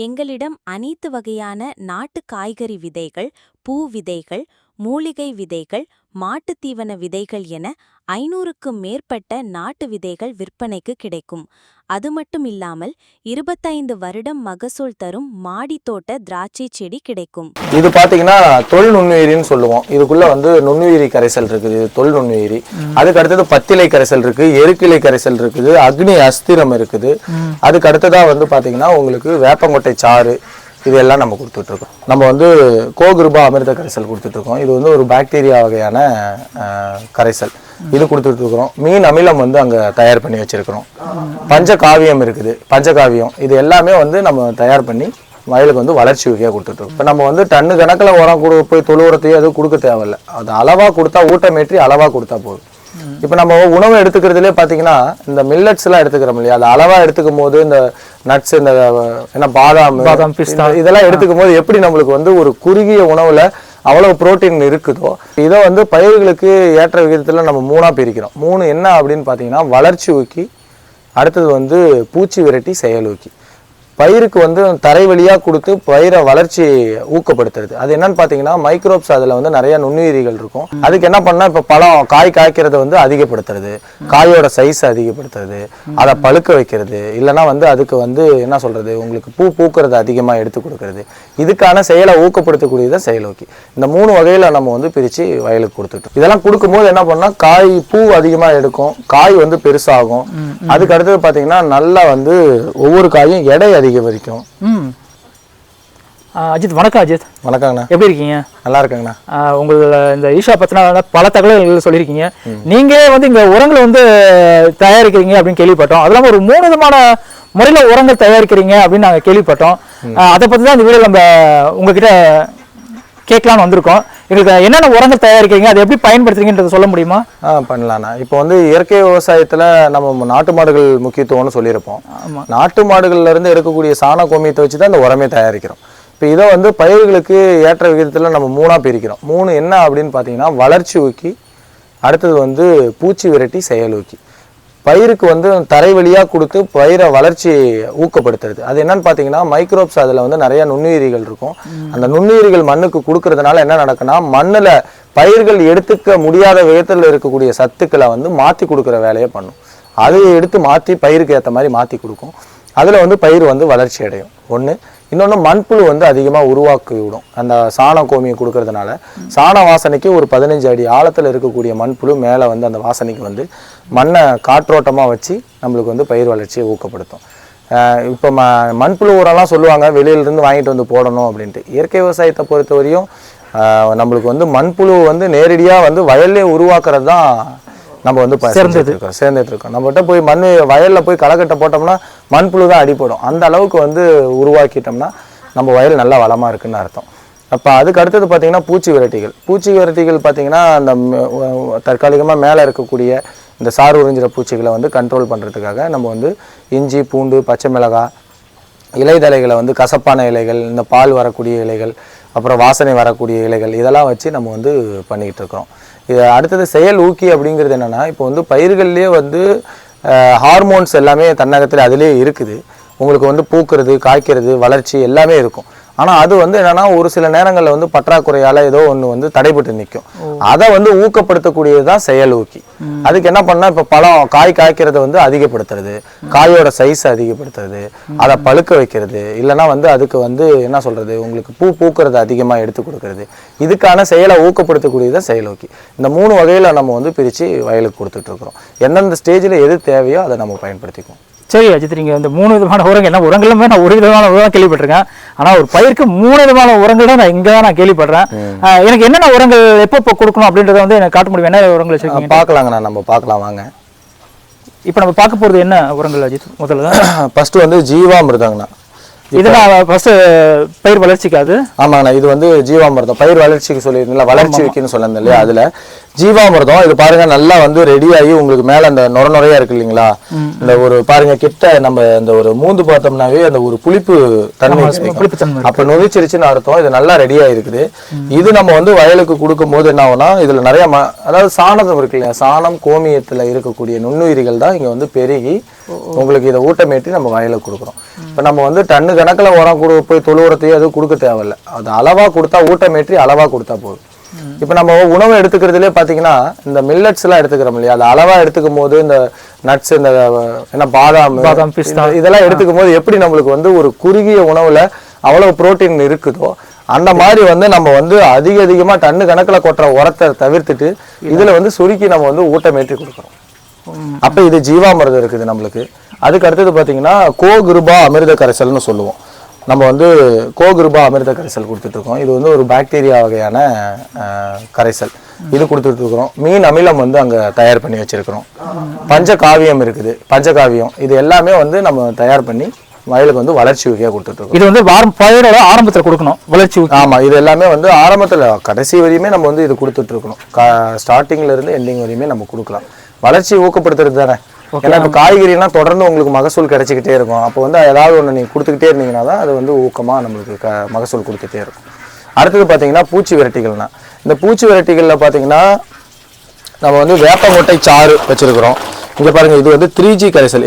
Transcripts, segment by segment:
எங்களிடம் அனைத்து வகையான நாட்டு காய்கறி விதைகள் பூ விதைகள் மூலிகை விதைகள் மாட்டுத் தீவன விதைகள் என ஐநூறுக்கும் மேற்பட்ட நாட்டு விதைகள் விற்பனைக்கு கிடைக்கும். அது மட்டும் இல்லாமல் இருபத்தைந்து வருடம் மகசூல் தரும் மாடி தோட்ட திராட்சை செடி கிடைக்கும். இது பார்த்தீங்கன்னா தொல் நுண்ணுயிரின்னு சொல்லுவோம். இதுக்குள்ள வந்து நுண்ணுயிரி கரைசல் இருக்குது. தொல் நுண்ணுயிரி. அதுக்கு அடுத்தது பத்திலை கரைசல் இருக்கு எருக்கிலை கரைசல் இருக்குது அக்னி அஸ்திரம் இருக்குது. அதுக்கு அடுத்ததா வந்து பார்த்தீங்கன்னா உங்களுக்கு வேப்பங்கொட்டை சாறு இதெல்லாம் நம்ம கொடுத்துட்ருக்கோம். நம்ம வந்து கோகிருபா அமிர்த கரைசல் கொடுத்துட்ருக்கோம். இது வந்து ஒரு பாக்டீரியா வகையான கரைசல். இது கொடுத்துட்ருக்குறோம். மீன் அமிலம் வந்து அங்கே தயார் பண்ணி வச்சிருக்கிறோம். பஞ்சகாவியம் இருக்குது. பஞ்சகாவியம் இது எல்லாமே வந்து நம்ம தயார் பண்ணி வயலுக்கு வந்து வளர்ச்சி வகையாக கொடுத்துட்ருக்கோம். இப்போ நம்ம வந்து டன்னு கணக்கில் உரம் கொடு போய் தொழு உரத்தையும் எதுவும் கொடுக்க தேவையில்ல. அது அளவாக கொடுத்தா ஊட்டமேற்றி அளவாக கொடுத்தா போதும். இப்போ நம்ம உணவு எடுத்துக்கிறதுலே பார்த்தீங்கன்னா இந்த மில்லட்ஸ்லாம் எடுத்துக்கிறோம் இல்லையா? அது அளவாக எடுத்துக்கும் போது இந்த நட்ஸ் இந்த என்ன பாதாம் பாதாம், பிஸ்தா. இதெல்லாம் எடுத்துக்கும் போது எப்படி நம்மளுக்கு வந்து ஒரு குறுகிய உணவுல அவ்வளவு புரோட்டீன் இருக்குதோ இதை வந்து பயிர்களுக்கு ஏற்ற விகிதத்தில் நம்ம மூணா பிரிக்கிறோம். மூணு என்ன அப்படின்னு பார்த்தீங்கன்னா வளர்ச்சி ஊக்கி அடுத்தது வந்து பூச்சி விரட்டி செயல் ஊக்கி. பயிருக்கு வந்து தரை வழியா கொடுத்து பயிரை வளர்ச்சி ஊக்கப்படுத்துறது. அது என்னன்னு பார்த்தீங்கன்னா மைக்ரோப்ஸ் அதில் வந்து நிறைய நுண்ணுயிரிகள் இருக்கும். அதுக்கு என்ன பண்ணா இப்போ பழம் காய் காய்க்கிறத வந்து அதிகப்படுத்துறது. காயோட சைஸ் அதிகப்படுத்துறது. அதை பழுக்க வைக்கிறது. இல்லைன்னா வந்து அதுக்கு வந்து என்ன சொல்றது உங்களுக்கு பூ பூக்கிறது அதிகமாக எடுத்து கொடுக்கறது. இதுக்கான செயலை ஊக்கப்படுத்தக்கூடியதை செயலோக்கி. இந்த மூணு வகையில நம்ம வந்து பிரிச்சு வயலுக்கு கொடுத்துட்டோம். இதெல்லாம் கொடுக்கும்போது என்ன பண்ணா காய் பூ அதிகமாக எடுக்கும். காய் வந்து பெருசாகும். அதுக்கு அடுத்தது பார்த்தீங்கன்னா நல்லா வந்து ஒவ்வொரு காயும் எடை அதிகரிக்கும் ம். ஆ, அஜித் வணக்கம் அஜித். வணக்கங்கண்ணா. எப்படி இருக்கீங்க? நல்லா இருக்கேங்கண்ணா. உங்களோட இந்த ஈஷா பத்தின பல தகவல்கள் சொல்லியிருக்கீங்க. நீங்களே வந்து இங்க உரங்களை வந்து தயாரிக்கிறீங்க அப்படின்னு கேள்விப்பட்டோம். அது இல்லாம ஒரு மூணு விதமான முறையில உரங்கள் தயாரிக்கிறீங்க அப்படின்னு நாங்க கேள்விப்பட்டோம். அதை பத்தி தான் இந்த வீடியோ நம்ம உங்ககிட்ட கேட்கலாம்னு வந்திருக்கோம். எங்களுக்கு என்னென்ன உரங்கள் தயாரிக்கிறீங்க? அதை எப்படி பயன்படுத்துறீங்கன்றதை சொல்ல முடியுமா? ஆ பண்ணலாண்ணா. இப்போ வந்து இயற்கை விவசாயத்துல நம்ம நாட்டு மாடுகள் முக்கியத்துவம்னு சொல்லியிருப்போம். நாட்டு மாடுகள்ல இருந்து எடுக்கக்கூடிய சாண கோமியத்தை வச்சு தான் இந்த உரமே தயாரிக்கிறோம். இப்போ இதை வந்து பயிர்களுக்கு ஏற்ற விகிதத்துல நம்ம மூணா பிரிக்கிறோம். மூணு என்ன அப்படின்னு பார்த்தீங்கன்னா வளர்ச்சி ஊக்கி அடுத்தது வந்து பூச்சி விரட்டி செயல் ஊக்கி. பயிருக்கு வந்து தரை வழியா கொடுத்து பயிரை வளர்ச்சி ஊக்கப்படுத்துறது. அது என்னன்னு பார்த்தீங்கன்னா மைக்ரோப்ஸ் அதில் வந்து நிறைய நுண்ணுயிரிகள் இருக்கும். அந்த நுண்ணுயிரிகள் மண்ணுக்கு கொடுக்கறதுனால என்ன நடக்குன்னா மண்ணுல பயிர்கள் எடுத்துக்க முடியாத விதத்தில் இருக்கக்கூடிய சத்துக்களை வந்து மாற்றி கொடுக்குற வேலையை பண்ணும். அதை எடுத்து மாற்றி பயிருக்கு ஏற்ற மாதிரி மாற்றி கொடுக்கும். அதில் வந்து பயிர் வந்து வளர்ச்சி அடையும். ஒன்று இன்னொன்று மண்புழு வந்து அதிகமாக உருவாக்கி விடும் அந்த சாண கோமியம் கொடுக்கறதுனால சாண வாசனைக்கு ஒரு பதினஞ்சு அடி ஆழத்தில் இருக்கக்கூடிய மண்புழு மேலே வந்து அந்த வாசனைக்கு வந்து மண்ணை காற்றோட்டமாக வச்சு நம்மளுக்கு வந்து பயிர் வளர்ச்சியை ஊக்கப்படுத்தும். இப்போ ம மண்புழு உரம்லாம் சொல்லுவாங்க வெளியிலேருந்து வாங்கிட்டு வந்து போடணும் அப்படின்ட்டு. இயற்கை விவசாயத்தை பொறுத்த வரையும் நம்மளுக்கு வந்து மண்புழு வந்து நேரடியாக வந்து வயல்லே உருவாக்குறது தான் நம்ம வந்து செஞ்சுட்டு இருக்கோம் சேர்ந்துட்டு இருக்கோம் நம்மகிட்ட போய் மண் வயலில் போய் களைக்கட்டை போட்டோம்னா மண்புழு தான் அடிபடும். அந்த அளவுக்கு வந்து உருவாக்கிட்டோம்னா நம்ம வயல் நல்லா வளமாக இருக்குன்னு அர்த்தம். அப்போ அதுக்கு அடுத்தது பார்த்தீங்கன்னா பூச்சி விரட்டிகள். பூச்சி விரட்டிகள் பார்த்தீங்கன்னா அந்த தற்காலிகமாக மேலே இருக்கக்கூடிய இந்த சாறு உறிஞ்சிற பூச்சிகளை வந்து கண்ட்ரோல் பண்ணுறதுக்காக நம்ம வந்து இஞ்சி பூண்டு பச்சை மிளகாய் இலைதழைகளை வந்து கசப்பான இலைகள் இந்த பால் வரக்கூடிய இலைகள் அப்புறம் வாசனை வரக்கூடிய இலைகள் இதெல்லாம் வச்சு நம்ம வந்து பண்ணிக்கிட்டு இருக்கிறோம். இது அடுத்தது செயல் ஊக்கி அப்படிங்கிறது என்னென்னா இப்போ வந்து பயிர்கள்லேயே வந்து ஹார்மோன்ஸ் எல்லாமே தன்னகத்தில் அதிலே இருக்குது. உங்களுக்கு வந்து பூக்கிறது காய்க்கிறது வளர்ச்சி எல்லாமே இருக்கும். ஆனால் அது வந்து என்னன்னா ஒரு சில நேரங்களில் வந்து பற்றாக்குறையால ஏதோ ஒன்று வந்து தடைபட்டு நிற்கும் அதை வந்து ஊக்கப்படுத்தக்கூடியது தான் செயல் ஊக்கி அதுக்கு என்ன பண்ணா இப்போ பழம் காய் காய்க்கிறத வந்து அதிகப்படுத்துறது காயோட சைஸ் அதிகப்படுத்துறது அதை பழுக்க வைக்கிறது இல்லைன்னா வந்து அதுக்கு வந்து என்ன சொல்றது உங்களுக்கு பூ பூக்கிறது அதிகமாக எடுத்து கொடுக்கறது. இதுக்கான செயலை ஊக்கப்படுத்தக்கூடியது செயல் ஊக்கி இந்த மூணு வகையில் நம்ம வந்து பிரித்து வயலுக்கு கொடுத்துட்டு இருக்கிறோம். எந்தெந்த ஸ்டேஜில் எது தேவையோ அதை நம்ம பயன்படுத்திக்குவோம். சரி அஜித் நீங்க இந்த மூணு விதமான உரங்கள் என்ன உரங்களுமே நான் ஒரு விதமான உரம் கேள்விப்பட்டிருக்கேன். ஆனா ஒரு பயிருக்கு மூணு விதமான உரங்கள் தான் நான் இங்க தான் நான் கேள்விப்படுறேன். எனக்கு என்னென்ன உரங்கள் எப்போ எப்போ கொடுக்கணும் அப்படின்றத வந்து எனக்கு காட்ட முடியும்? என்ன உரங்கள் வச்சிருக்கீங்க? பார்க்கலாங்கண்ணா நம்ம பார்க்கலாம் வாங்க. இப்போ நம்ம பார்க்க போறது என்ன உரங்கள் அஜித் முதல்ல ஃபர்ஸ்ட் வந்து ஜீவாமிர்தங்கண்ணா. இதெல்லாம் ஃபர்ஸ்ட் பயிர் வளர்ச்சிக்கு அது. ஆமாங்கண்ணா இது வந்து ஜீவாமிர்தம். பயிர் வளர்ச்சிக்கு சொல்லியிருந்தீங்களா வளர்ச்சி வைக்கின்னு சொல்லியிருந்தேன் இல்லையா அதுல? ஜீவாமிர்தம் இது பாருங்க நல்லா வந்து ரெடி ஆகி உங்களுக்கு மேல அந்த நுர நுறையா இருக்கு இல்லைங்களா? இந்த ஒரு பாருங்க கிட்ட நம்ம இந்த ஒரு மூந்து பார்த்தோம்னாவே அந்த ஒரு புளிப்பு தன்மை அப்ப நொதிச்சிருச்சுன்னு அர்த்தம் இது நல்லா ரெடியா இருக்குது இது நம்ம வந்து வயலுக்கு கொடுக்கும் போது என்ன ஆகும்னா இதுல நிறைய ம- அதாவது சாணம் இருக்கு இல்லையா சாணம் கோமியத்துல இருக்கக்கூடிய நுண்ணுயிரிகள் தான் இங்க வந்து பெருகி உங்களுக்கு இதை ஊட்டமேற்றி நம்ம வயலுக்கு கொடுக்குறோம். இப்ப நம்ம வந்து டன்னு கணக்கில் உரம் கொடு போய் தொழு உரத்தையோ எதுவும் கொடுக்க தேவையில்ல. அது அளவாக கொடுத்தா ஊட்டமேற்றி அளவாக கொடுத்தா போதும். இப்போ நம்ம உணவு எடுத்துக்கிறதுலே பார்த்தீங்கன்னா இந்த மில்லட்ஸ் எல்லாம் எடுத்துக்கிறோம் இல்லையா? அது அளவாக எடுத்துக்கும் போது இந்த நட்ஸ் இந்த என்ன பாதாம் பாதாம், பிஸ்தா. இதெல்லாம் எடுத்துக்கும் போது எப்படி நம்மளுக்கு வந்து ஒரு குறுகிய உணவுல அவ்வளவு புரோட்டீன் இருக்குதோ அந்த மாதிரி வந்து நம்ம வந்து அதிக அதிகமா டன்னு கணக்குல கொட்டுற உரத்தை தவிர்த்துட்டு இதுல வந்து சுருக்கி நம்ம வந்து ஊட்டமேற்றி கொடுக்குறோம் அப்ப இது ஜீவாமிர்தம் இருக்குது நம்மளுக்கு. அதுக்கு அடுத்தது பாத்தீங்கன்னா கோகிருபா அமிர்த கரைசல்னு சொல்லுவோம். நம்ம வந்து கோகிருபா அமிர்த கரைசல் கொடுத்துட்டு இருக்கோம் இது வந்து ஒரு பாக்டீரியா வகையான கரைசல். இது கொடுத்துட்டு இருக்கிறோம் மீன் அமிலம் வந்து அங்க தயார் பண்ணி வச்சிருக்கிறோம். பஞ்சகாவியம் இருக்குது. பஞ்சகாவியம் இது எல்லாமே வந்து நம்ம தயார் பண்ணி வயலுக்கு வந்து வளர்ச்சி ஊக்கியாக கொடுத்துட்டு இருக்கோம் இது வந்து வாரம் பயிரோட ஆரம்பத்துல கொடுக்கணும். வளர்ச்சி ஊக்கி. ஆமா. இது எல்லாமே வந்து ஆரம்பத்துல கடைசி வரையுமே நம்ம வந்து இது கொடுத்துட்டு இருக்கணும் ஸ்டார்டிங்ல இருந்து எண்டிங் வரையுமே நம்ம கொடுக்கலாம். வளர்ச்சி ஊக்கப்படுத்துறது தானே. ஏன்னா இப்போ காய்கறிலாம் தொடர்ந்து உங்களுக்கு மகசூல் கிடைச்சிக்கிட்டே இருக்கும். அப்போ வந்து ஏதாவது ஒன்று நீங்கள் கொடுத்துக்கிட்டே இருந்தீங்கன்னா தான் அது வந்து ஊக்கமாக நம்மளுக்கு க மகசூல் கொடுத்துட்டே இருக்கும். அடுத்தது பார்த்தீங்கன்னா பூச்சி விரட்டிகள்னா. இந்த பூச்சி விரட்டிகளில் பார்த்தீங்கன்னா நம்ம வந்து வேப்பங்கொட்டை சாறு வச்சிருக்கிறோம். இங்க பாருங்க இது வந்து த்ரீ ஜி கரைசல்.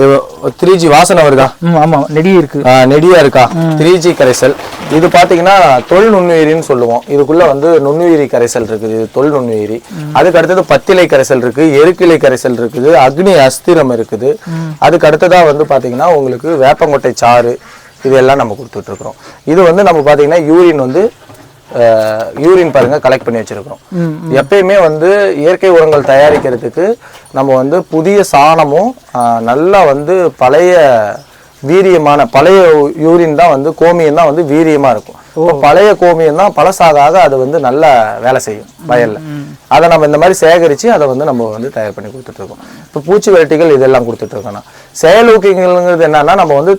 த்ரீ ஜி வாசனை வருதா? ஆமா நெடி இருக்கு. நெடியா இருக்கா? த்ரீ ஜி கரைசல். இது பாத்தீங்கன்னா தொல் நுண்ணுயிரின்னு சொல்லுவோம். இதுக்குள்ள வந்து நுண்ணுயிரி கரைசல் இருக்குது இது தொல் நுண்ணுயிரி. அதுக்கு அடுத்தது பத்திலை கரைசல் இருக்கு எருக்கிலை கரைசல் இருக்குது அக்னி அஸ்திரம் இருக்குது. அதுக்கு அடுத்ததா வந்து பாத்தீங்கன்னா உங்களுக்கு வேப்பங்கொட்டை சாறு இதெல்லாம் நம்ம கொடுத்துட்டு இருக்கிறோம். இது வந்து நம்ம பாத்தீங்கன்னா யூரின் வந்து யூரின் பாருங்க கலெக்ட் பண்ணி வச்சிருக்கிறோம். எப்பயுமே வந்து இயற்கை உரங்கள் தயாரிக்கிறதுக்கு நம்ம வந்து புதிய சாணமும் நல்லா வந்து பழைய வீரியமான பழைய யூரின் தான் வந்து கோமியம் தான் வந்து வீரியமா இருக்கும். இப்போ பழைய கோமியம் தான் பழசாக அது வந்து நல்லா வேலை செய்யும் வயல்ல. அதை நம்ம இந்த மாதிரி சேகரிச்சு அதை வந்து நம்ம வந்து தயார் பண்ணி கொடுத்துட்டு இருக்கோம். இப்போ பூச்சி வெரைட்டிகள் இதெல்லாம் கொடுத்துட்டு இருக்கோம் செயலூக்கிங்கிறது என்னன்னா நம்ம வந்து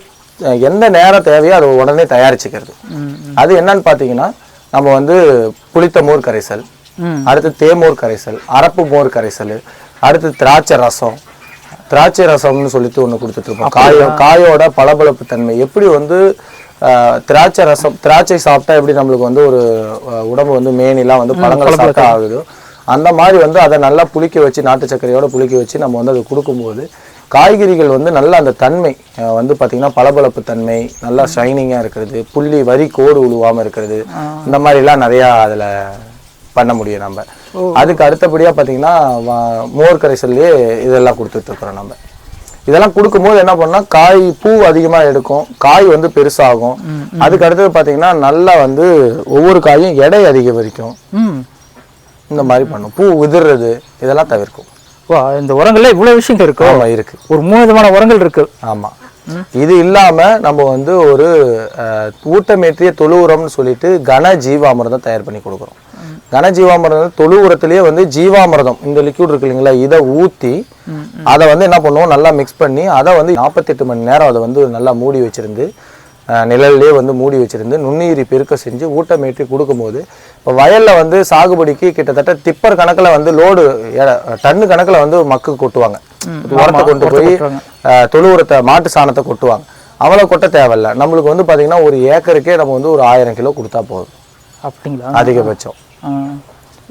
எந்த நேரம் தேவையோ அதை உடனே தயாரிச்சுக்கிறது. அது என்னன்னு பார்த்தீங்கன்னா நம்ம வந்து புளித்த மோர் கரைசல் அடுத்து தேமோர் கரைசல் அரப்பு மோர் கரைசல் அடுத்து திராட்சை ரசம். திராட்சை ரசம்னு சொல்லிட்டு ஒன்று கொடுத்துட்ருப்போம் காயோ காயோட பளபளப்பு தன்மை. எப்படி வந்து திராட்சை ரசம் திராட்சை சாப்பிட்டா எப்படி நம்மளுக்கு வந்து ஒரு உடம்பு வந்து மேனிலாம் வந்து பழங்கள் சாப்பிட்டா ஆகுதோ அந்த மாதிரி வந்து அதை நல்லா புளிக்க வச்சு நாட்டு சர்க்கரையோட புளிக்க வச்சு நம்ம வந்து அதை கொடுக்கும்போது காய்கறிகள் வந்து நல்ல அந்த தன்மை வந்து பார்த்திங்கன்னா பளபளப்பு தன்மை நல்லா ஷைனிங்காக இருக்கிறது புள்ளி வரி கோடு உழுவாமல் இருக்கிறது இந்த மாதிரிலாம் நிறையா அதில் பண்ண முடியும் நம்ம. அதுக்கு அடுத்தபடியா பாத்தீங்கன்னா வ- மோர் கரைசல்லையே இதெல்லாம் கொடுத்துட்டு இருக்கிறோம் நம்ம. இதெல்லாம் கொடுக்கும்போது என்ன பண்ணா காய் பூ அதிகமா எடுக்கும் காய் வந்து பெருசாகும். அதுக்கு அடுத்தது பாத்தீங்கன்னா நல்லா வந்து ஒவ்வொரு காயும் எடை அதிகரிக்கும். இந்த மாதிரி பண்ணும். பூ உதிர்றது இதெல்லாம் தவிர்க்கும். இந்த உரங்கள்ல இவ்வளவு விஷயங்கள் இருக்கு. ஆமா இருக்கு. ஒரு மூணு விதமான உரங்கள் இருக்கு. ஆமா. இது இல்லாம நம்ம வந்து ஒரு ஊட்டமேற்றிய தொழு உரம்னு சொல்லிட்டு கன ஜீவாமிர்தம் தயார் பண்ணி கொடுக்குறோம். கன ஜீவாமிர்தம் தொழு உரத்திலேயே வந்து ஜீவாமிர்தம் இந்த லிக்விட் இருக்கு இல்லைங்களா இதை ஊத்தி அதை வந்து என்ன பண்ணுவோம் நல்லா மிக்ஸ் பண்ணி அதை வந்து நாற்பத்தெட்டு மணி நேரம் அதை வந்து நல்லா மூடி வச்சிருந்து நிழல்லே வந்து மூடி வச்சிருந்து நுண்ணுயிரி பெருக்க செஞ்சு ஊட்டமேற்றி கொடுக்கும்போது இப்போ வயல்ல வந்து சாகுபடிக்கு கிட்டத்தட்ட திப்பர் கணக்குல வந்து லோடு டன்னு கணக்குல வந்து மக்கு கொட்டுவாங்க. உரத்தை கொண்டு போய் தொழு உரத்தை மாட்டு சாணத்தை கொட்டுவாங்க. அவ்வளோ கொட்ட தேவையில்ல. நம்மளுக்கு வந்து பாத்தீங்கன்னா ஒரு ஏக்கருக்கே நம்ம வந்து ஒரு ஆயிரம் கிலோ கொடுத்தா போதும். அப்படிங்களா? அதிகபட்சம்.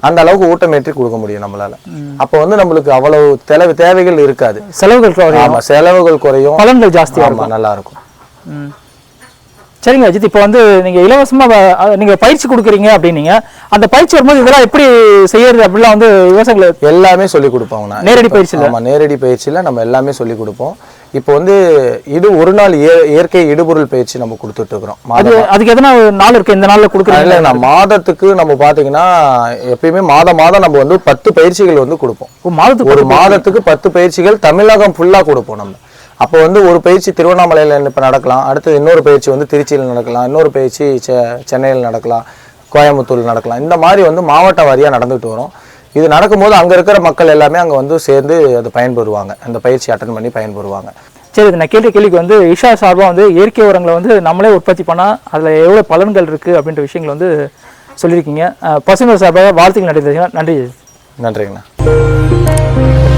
அந்த அளவுக்கு ஊட்டமேற்றி கொடுக்க முடியும் நம்மளால. அப்போ வந்து நம்மளுக்கு அவ்வளவு தேவை தேவைகள் இருக்காது. செலவுகள் குறையும். ஆமா செலவுகள் குறையும். பலன்கள் ஜாஸ்தியா ஆமா நல்லா இருக்கும். சரிங்க அஜித் இப்போ வந்து நீங்க இலவசமா வ- அஹ் நீங்க பயிற்சி கொடுக்குறீங்க அப்படின்னீங்க. அந்த பயிற்சி வரும்போது இதெல்லாம் எப்படி செய்யறது அப்படிலாம் வந்து விவசாயிகள் எல்லாமே சொல்லி கொடுப்போம் நான். நேரடி பயிற்சியில? ஆமா நேரடி பயிற்சியில நம்ம எல்லாமே சொல்லி கொடுப்போம். இப்போ வந்து இடு ஒரு நாள் இய- இயற்கை இடுபொருள் பயிற்சி நம்ம கொடுத்துட்டு இருக்கிறோம். அது அதுக்கு எதனா நாள் இருக்கு இந்த நாள்ல கொடுக்குறீங்க? இல்லை நான் மாதத்துக்கு நம்ம பாத்தீங்கன்னா எப்பயுமே மாதம் மாதம் நம்ம வந்து பத்து பயிற்சிகள் வந்து கொடுப்போம். மாதத்துக்கு ஒரு மாதத்துக்கு பத்து பயிற்சிகள் தமிழகம் ஃபுல்லா கொடுப்போம் நம்ம. அப்போ வந்து ஒரு பயிற்சி திருவண்ணாமலையில இப்போ நடக்கலாம். அடுத்து இன்னொரு பயிற்சி வந்து திருச்சியில் நடக்கலாம். இன்னொரு பயிற்சி செ- சென்னையில் நடக்கலாம். கோயம்புத்தூர் நடக்கலாம். இந்த மாதிரி வந்து மாவட்ட வாரியா நடந்துட்டு வரும். இது நடக்கும்போது அங்க இருக்கிற மக்கள் எல்லாமே அங்க வந்து சேர்ந்து அது பயன்பெறுவாங்க. அந்த பயிற்சி அட்டன் பண்ணி பயன்பெறுவாங்க. சரி இது நான் கேட்ட கேள்விக்கு வந்து இஷா சார்பா வந்து இயற்கை உரங்களை வந்து நம்மளே உற்பத்தி பண்ணா அதுல எவ்வளவு பலன்கள் இருக்கு அப்படின்ற விஷயங்களை வந்து சொல்லியிருக்கீங்க. பசுமை சார்பாக வாழ்த்துக்கள் நன்றி நன்றி. நன்றிங்கண்ணா.